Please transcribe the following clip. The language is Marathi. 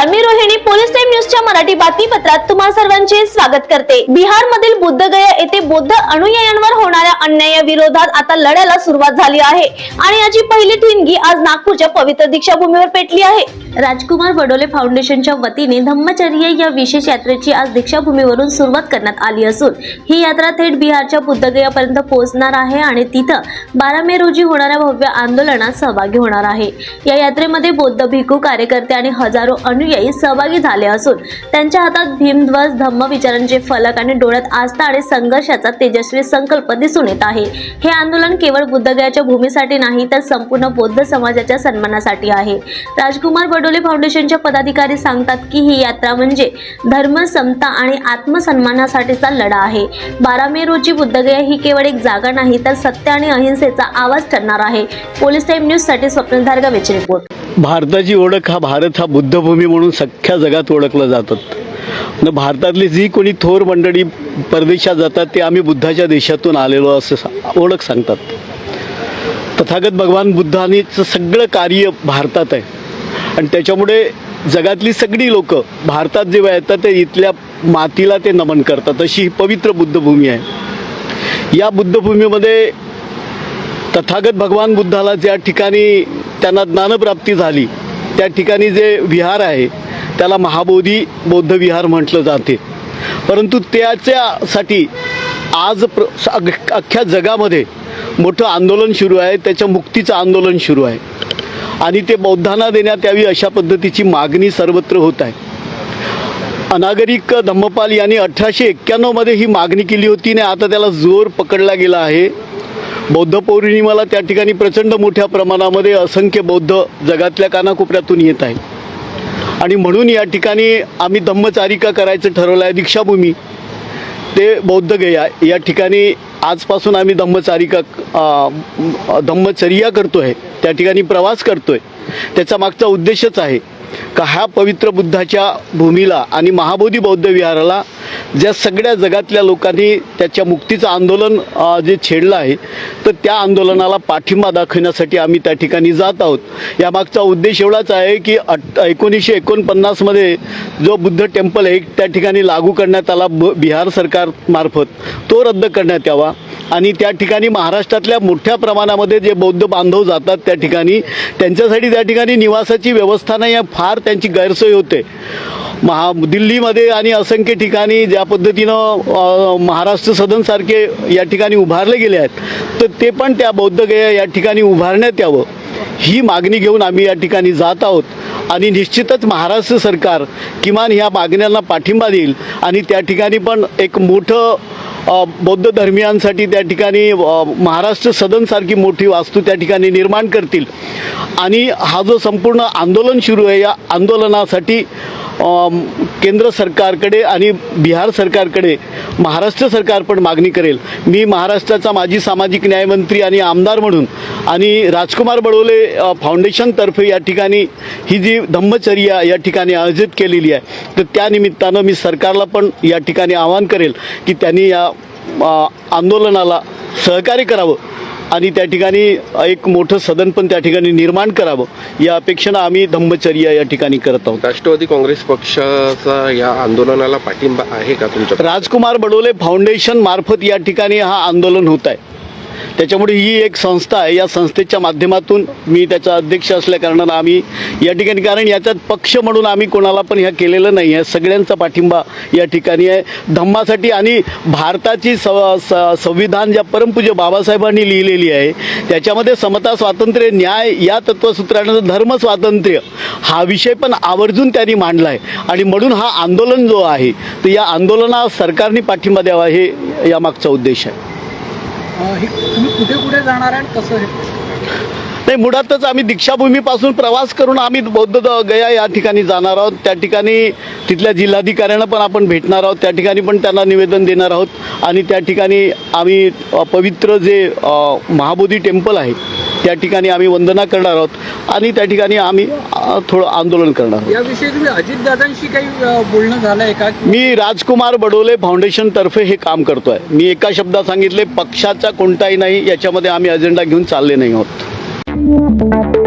नमस्कार मी रोहिणी. पोलीस टाइम न्यूजच्या मराठी बातमीपत्रात तुम्हा सर्वांचे स्वागत करते. बिहार मधील बुद्धगया येथे बौद्ध अनुयायांवर होणाऱ्या अन्याया विरोधात आता लढ्याला सुरुवात झाली आहे. आणि याची पहिली ठिणगी आज नागपूरच्या पवित्र दीक्षाभूमीवर पेटली आहे. राजकुमार वडोले फाउंडेशनच्या वतीने धम्मचर्य या विशेष यात्रेची आज दीक्षाभूमीवरून सुरुवात करण्यात आली असून ही यात्रा थेट बिहारच्या बुद्धगयापर्यंत पोहोचणार आहे आणि तिथं बारा मे रोजी होणाऱ्या भव्य आंदोलनात सहभागी होणार आहे. या यात्रेमध्ये बौद्ध भिक्खू कार्यकर्ते आणि हजारो अनु अनुयायी सहभागी झाले असून त्यांच्या हातात भीमध्वज धम्म विचारांचे फलक आणि डोळ्यात आस्था आणि संघर्षाचा तेजस्वी संकल्प दिसून येत आहे. हे आंदोलन केवळ बुद्धगयाच्या भूमीसाठी नाही तर संपूर्ण बौद्ध समाजाच्या सन्मानासाठी आहे. राजकुमार बडोले फाउंडेशनच्या पदाधिकारी सांगतात की ही यात्रा म्हणजे धर्म समता आणि आत्मसन्मानासाठीचा लढा आहे. बारा मे रोजी बुद्धगया ही केवळ एक जागा नाही तर सत्य आणि अहिंसेचा आवाज ठरणार आहे. पोलीस टाईम न्यूजसाठी स्वप्नील धारगावेची रिपोर्ट. भारताची ओळख हा भारत हा बुद्धभूमी म्हणून सख्ख्या जगात ओळखलं जातात न भारतातली जी कोणी थोर मंडळी परदेशात जातात ते आम्ही बुद्धाच्या देशातून आलेलो असं सा- ओळख सांगतात. तथागत भगवान बुद्धानेचं सगळं कार्य भारतात आहे. आणि त्याच्यामुळे जगातली सगळी लोक भारतात जेव्हा येतात ते इथल्या मातीला ते नमन करतात. अशी ही पवित्र बुद्धभूमी आहे. या बुद्धभूमीमध्ये तथागत भगवान बुद्धाला ज्या ठिकाणी त्यांना ज्ञानप्राप्ती झाली. त्या ठिकाणी जे विहार आहे त्याला महाबोधी बौद्ध विहार म्हटलं जाते. परंतु त्याच्यासाठी आज प्र अख्ख्या जगामध्ये मोठं आंदोलन सुरू आहे त्याच्या मुक्तीचं आंदोलन सुरू आहे. आणि ते बौद्धांना देण्यात यावी अशा पद्धतीची मागणी सर्वत्र होत आहे. अनागरिक धम्मपाल यांनी अठराशे एक्क्याण्णवमध्ये ही मागणी केली होती आणि आता त्याला जोर पकडला गेला आहे. बौद्ध पौर्णिमेला त्या ठिकाणी प्रचंड मोठ्या प्रमाणामध्ये असंख्य बौद्ध जगातल्या कानाकोपऱ्यातून येत आहे आणि म्हणून या ठिकाणी आम्ही धम्मचारिका करायचं ठरवलं आहे दीक्षाभूमी. ते बौद्ध गया या ठिकाणी आजपासून आम्ही धम्मचारिका धम्मचर्या करतो आहे त्या ठिकाणी प्रवास करतो आहे त्याचा मागचा उद्देशच आहे. का ह्या पवित्र बुद्धाच्या भूमीला आणि महाबोधी बौद्ध विहाराला ज्या सगळ्या जगातल्या लोकांनी त्याच्या मुक्तीचं आंदोलन जे छेडलं आहे तर त्या आंदोलनाला पाठिंबा दाखवण्यासाठी आम्ही त्या ठिकाणी जात आहोत. यामागचा उद्देश एवढाच आहे की अट एकोणीसशे एकोणपन्नासमध्ये जो बुद्ध टेम्पल आहे त्या ठिकाणी लागू करण्यात आला ब बिहार सरकारमार्फत तो रद्द करण्यात यावा आणि त्या ठिकाणी महाराष्ट्रातल्या मोठ्या प्रमाणामध्ये जे बौद्ध बांधव जातात त्या ठिकाणी त्यांच्यासाठी त्या ठिकाणी निवासाची व्यवस्था नाही फार त्यांची गैरसोय होते. महा दिल्लीमध्ये आणि असंख्य ठिकाणी ज्या पद्धतीनं महाराष्ट्र सदनसारखे या ठिकाणी उभारले गेले आहेत तर ते पण त्या बौद्धगया या ठिकाणी उभारण्यात यावं. ही मागणी घेऊन आम्ही या ठिकाणी जात आहोत आणि निश्चितच महाराष्ट्र सरकार किमान ह्या मागण्यांना पाठिंबा देईल आणि त्या ठिकाणी पण एक मोठं बौद्ध धर्मियांसाठी त्या ठिकाणी महाराष्ट्र सदनसारखी मोठी वास्तू त्या ठिकाणी निर्माण करतील. आणि हा जो संपूर्ण आंदोलन सुरू आहे या आंदोलनासाठी केंद्र सरकारकडे आणि बिहार सरकारकडे महाराष्ट्र सरकार पण मागणी करेल. मी महाराष्ट्राचा माजी सामाजिक न्यायमंत्री आणि आमदार म्हणून आणि राजकुमार बडोले फाउंडेशनतर्फे या ठिकाणी ही जी धम्मचर्या या ठिकाणी आयोजित केलेली आहे तर त्या निमित्तानं मी सरकारला पण या ठिकाणी आवाहन करेल की त्यांनी या आंदोलनाला सहकार्य करावं. आणि त्या ठिकाणी एक मोठं सदन पण त्या ठिकाणी निर्माण करावं या अपेक्षेनं आम्ही धम्मचर्या या ठिकाणी करत आहोत. राष्ट्रवादी काँग्रेस पक्षाचा या आंदोलनाला पाठिंबा आहे का तुमच्या? राजकुमार बडोले फाउंडेशन मार्फत या ठिकाणी हा आंदोलन होत आहे. त्याच्यामुळे ही एक संस्था आहे. या संस्थेच्या माध्यमातून मी त्याचा अध्यक्ष असल्याकारणानं आम्ही या ठिकाणी कारण याच्यात पक्ष म्हणून आम्ही कोणाला पण ह्या केलेलं नाही आहे. सगळ्यांचा पाठिंबा या ठिकाणी आहे. धम्मासाठी आणि भारताची स- संविधान ज्या परमपूज्य बाबासाहेबांनी लिहिलेली आहे त्याच्यामध्ये समता स्वातंत्र्य न्याय या तत्वसूत्रानं धर्म स्वातंत्र्य हा विषय पण आवर्जून त्यांनी मांडला आहे आणि म्हणून हा आंदोलन जो आहे तर या आंदोलनास सरकारने पाठिंबा द्यावा हे यामागचा उद्देश आहे. हे तुम्ही कुठे कुठे जाणार आहे आणि कसं हे? नाही मुळातच आम्ही दीक्षाभूमीपासून प्रवास करून आम्ही बौद्ध द- गया या ठिकाणी जाणार आहोत. त्या ठिकाणी तिथल्या जिल्हाधिकाऱ्यांना पण आपण भेटणार आहोत. त्या ठिकाणी पण त्यांना निवेदन देणार आहोत. आणि त्या ठिकाणी आम्ही पवित्र जे महाबोधी टेम्पल आहे त्या ठिकाणी आम्ही वंदना करणार आहोत. आणि त्या ठिकाणी आम्ही थोडं आंदोलन करणार आहोत. याविषयी तुम्ही अजितदादांशी काही बोलणं झालं आहे का? मी राजकुमार बडोले फाउंडेशनतर्फे हे काम करतोय. मी एका शब्दात सांगितले पक्षाचा कोणताही नाही याच्यामध्ये आम्ही अजेंडा घेऊन चालले नाही आहोत. Thank you.